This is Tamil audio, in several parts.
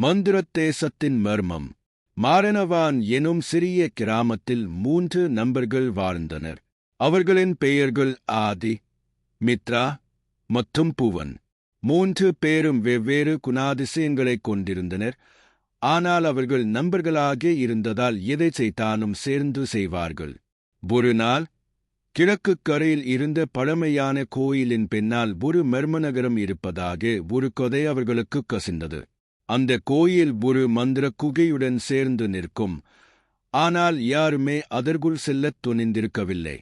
மந்திரத்தேசத்தின் மர்மம். மாரணவான் எனும் சிறிய கிராமத்தில் மூன்று நண்பர்கள் வாழ்ந்தனர். அவர்களின் பெயர்கள் ஆதி மித்ரா மற்றும் பூவன். மூன்று பேரும் வெவ்வேறு குணாதிசயங்களைக் கொண்டிருந்தனர். ஆனால் அவர்கள் நண்பர்களாக இருந்ததால் எதை செய்தாலும் சேர்ந்து செய்வார்கள். ஒரு நாள் கிழக்குக் கரையில் இருந்த பழமையான கோயிலின் பின்னால் ஒரு மர்மநகரம் இருப்பதாக ஒரு கொதை அவர்களுக்கு கசிந்தது. அந்த கோயில் ஒரு மந்திர குகையுடன் சேர்ந்து நிற்கும். ஆனால் யாருமே அதற்குள் செல்லத் துணிந்திருக்கவில்லை.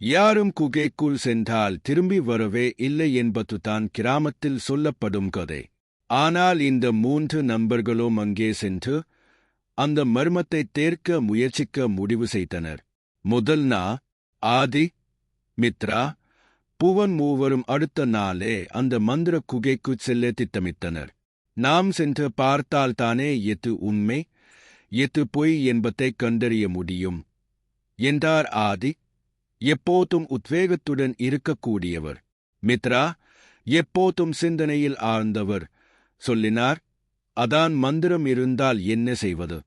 யாரும் குகைக்குள் சென்றால் திரும்பி வரவே இல்லை என்பதுதான் கிராமத்தில் சொல்லப்படும் கதை. ஆனால் இந்த மூன்று நண்பர்களும் அங்கே சென்று அந்த மர்மத்தை தேர்க்க முயற்சிக்க முடிவு செய்தனர். முதல் நா ஆதி மித்ரா புவன் மூவரும் அடுத்த நாளே அந்த மந்திர குகைக்குச் செல்ல திட்டமிட்டனர். நாம் சென்று பார்த்தால்தானே எது உண்மை? எது பொய் என்பதைக் கண்டறிய முடியும். என்றார் ஆதி எப்போதும் உத்வேகத்துடன் இருக்கக்கூடியவர். மித்ரா எப்போதும் சிந்தனையில் ஆழ்ந்தவர் சொல்லினார். அதான் மந்திரம் இருந்தால் என்ன செய்வது?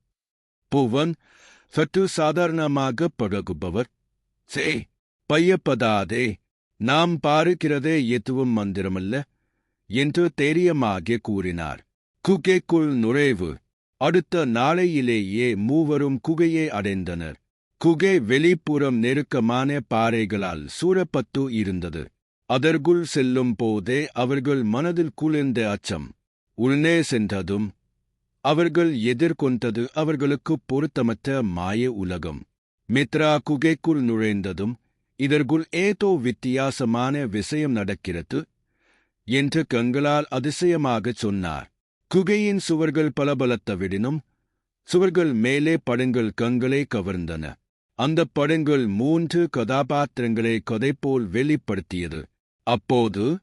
பூவன் சற்று சாதாரணமாக பழகுபவர். சே பையப்பதாதே நாம் பாருக்கிறதே எதுவும் மந்திரமல்ல. என்று தைரியமாக கூறினார். குகைக்குள் நுழைவு. அடுத்த நாளையிலேயே மூவரும் குகையை அடைந்தனர். குகை வெளிப்புறம் நெருக்கமான பாறைகளால் சூழப்பட்டு இருந்தது. அதற்குள் செல்லும் போதே அவர்கள் மனதில் குளிர்ந்த அச்சம். உள்ளே சென்றதும் அவர்கள் எதிர்கொண்டது அவர்களுக்கு பொருத்தமற்ற மாய உலகம். மித்ரா குகைக்குள் நுழைந்ததும் இதற்குள் ஏதோ வித்தியாசமான விஷயம் நடக்கிறது. என்று கண்களால் அதிசயமாகச் சொன்னார். குகையின் சுவர்கள் பலபலத்த விடினும் சுவர்கள் மேலே படங்கள் கண்களை கவர்ந்தன. அந்த படங்கள் மூன்று கதாபாத்திரங்களை கதைப்போல் வெளிப்படுத்தியது. அப்போது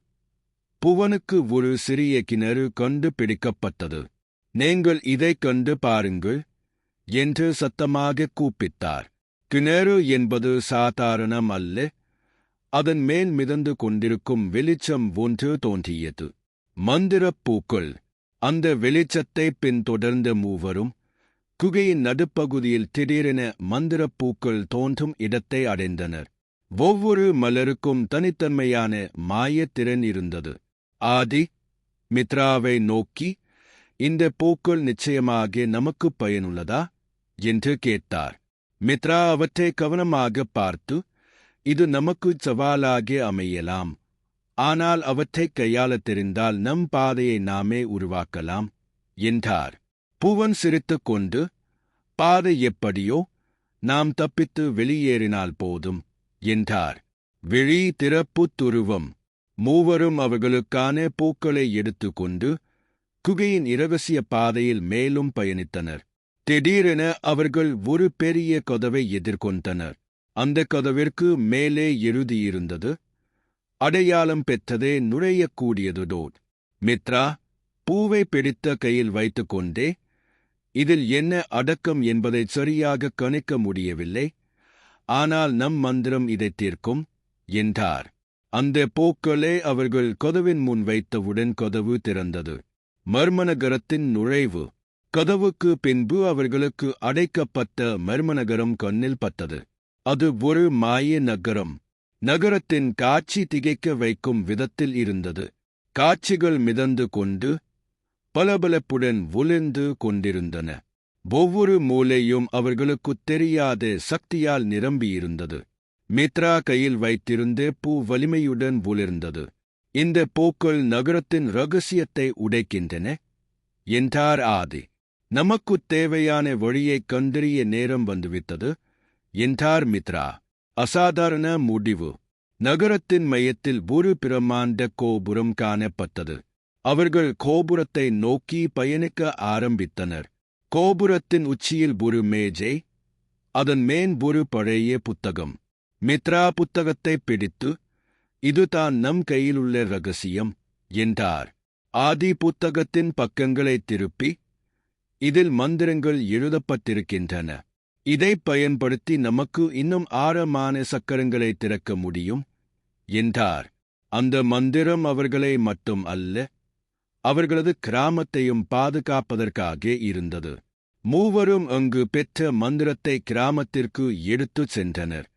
புவனுக்கு ஒரு சிறிய கிணறு கண்டுபிடிக்கப்பட்டது. நீங்கள் இதைக் கண்டு பாருங்கள் என்று சத்தமாக கூப்பிட்டார். கிணறு என்பது சாதாரணம் அல்ல அதன் மேல் மிதந்து கொண்டிருக்கும் வெளிச்சம் ஒன்று தோன்றியது. மந்திரப் பூக்கள். அந்த வெளிச்சத்தை பின்தொடர்ந்த மூவரும் குகையின் நடுப்பகுதியில் திடீரென மந்திரப் பூக்கள் தோன்றும் இடத்தை அடைந்தனர். ஒவ்வொரு மலருக்கும் தனித்தன்மையான மாயத்திறன் இருந்தது. ஆதி மித்ராவை நோக்கி இந்த பூக்கள் நிச்சயமாக நமக்கு பயனுள்ளதா? என்று கேட்டார். மித்ரா அவற்றை கவனமாக பார்த்து இது நமக்கு சவாலாக அமையலாம். ஆனால் அவற்றை கையாள தெரிந்தால் நம் பாதையை நாமே உருவாக்கலாம் என்றார். பூவன் சிரித்துக் கொண்டு பாதை எப்படியோ நாம் தப்பித்து வெளியேறினால் போதும் என்றார். விழி திறப்பு துருவம். மூவரும் அவர்களுக்கான பூக்களை எடுத்துக்கொண்டு குகையின் இரகசிய பாதையில் மேலும் பயணித்தனர். திடீரென அவர்கள் ஒரு பெரிய கதவை எதிர்கொண்டனர். அந்த கதவிற்கு மேலே எழுதியிருந்தது அடையாளம் பெற்றதே நுழையக்கூடியது மித்ரா பூவை பிடித்த கையில் வைத்துக்கொண்டே இதில் என்ன அடக்கம் என்பதை சரியாக கணிக்க முடியவில்லை. ஆனால் நம் மந்திரம் இதை தீர்க்கும் என்றார். அந்த போக்களே அவர்கள் கதவின் முன் வைத்தவுடன் கதவு திறந்தது. மர்மநகரத்தின் நுழைவு. கதவுக்கு பின்பு அவர்களுக்கு அடைக்கப்பட்ட மர்மநகரம் கண்ணில் பட்டது. அது ஒரு மாய நகரம். நகரத்தின் காட்சி திகைக்க வைக்கும் விதத்தில் இருந்தது. காட்சிகள் மிதந்து கொண்டு பலபலப்புடன் ஒளிந்து கொண்டிருந்தன. ஒவ்வொரு மூலையும் அவர்களுக்குத் தெரியாத சக்தியால் நிரம்பியிருந்தது. மித்ரா கையில் வைத்திருந்த பூ வலிமையுடன் ஒளிர்ந்தது. இந்த பூக்கள் நகரத்தின் ரகசியத்தை உடைக்கின்றன. என்றார் ஆதி. நமக்குத் தேவையான வழியைக் கண்டறிய நேரம் வந்துவிட்டது. என்றார் மித்ரா அசாதாரண முடிவு. நகரத்தின் மையத்தில் ஒரு பிரமாண்ட கோபுரம் காணப்பட்டது. அவர்கள் கோபுரத்தை நோக்கி பயணிக்க ஆரம்பித்தனர். கோபுரத்தின் உச்சியில் ஒரு மேஜை அதன் மேன் ஒரு பழைய புத்தகம். மித்ரா புத்தகத்தை பிடித்து இதுதான் நம் கையிலுள்ள ரகசியம் என்றார். ஆதி புத்தகத்தின் பக்கங்களை திருப்பி இதில் மந்திரங்கள் எழுதப்பட்டிருக்கின்றன. இதை பயன்படுத்தி நமக்கு இன்னும் ஆழமான சக்கரங்களை திறக்க முடியும்? என்றார். அந்த மந்திரம் அவர்களை மட்டும் அல்ல அவர்களது கிராமத்தையும் பாதுகாப்பதற்காக இருந்தது. மூவரும் அங்கு பெற்ற மந்திரத்தை கிராமத்திற்கு எடுத்துச் சென்றனர்.